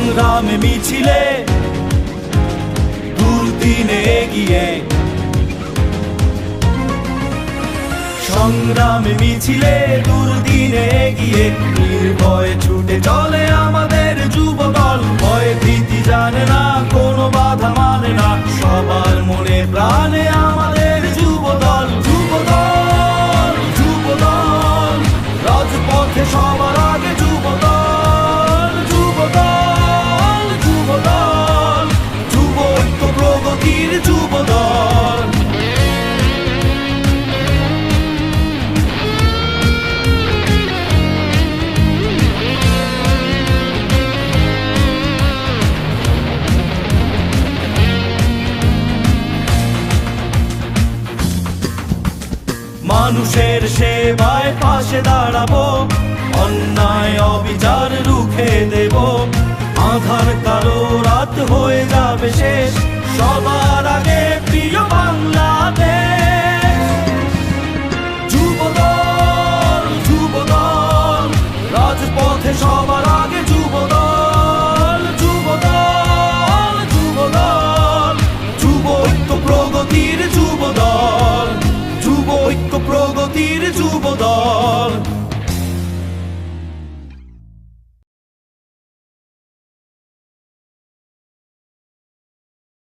সংগ্রামে মিছিলে দুর্দিনে এগিয়ে। সংগ্রামে মিছিলে দুর্দিনে এগিয়ে। নির্ভয় ছুটে চলে আমাদের মানুষের সেবায় পাশে দাঁড়াবো, অন্যায় অবিচার রুখে দেব। আধার কালো রাত হয়ে যাবে শেষ, সবার আগে 두보던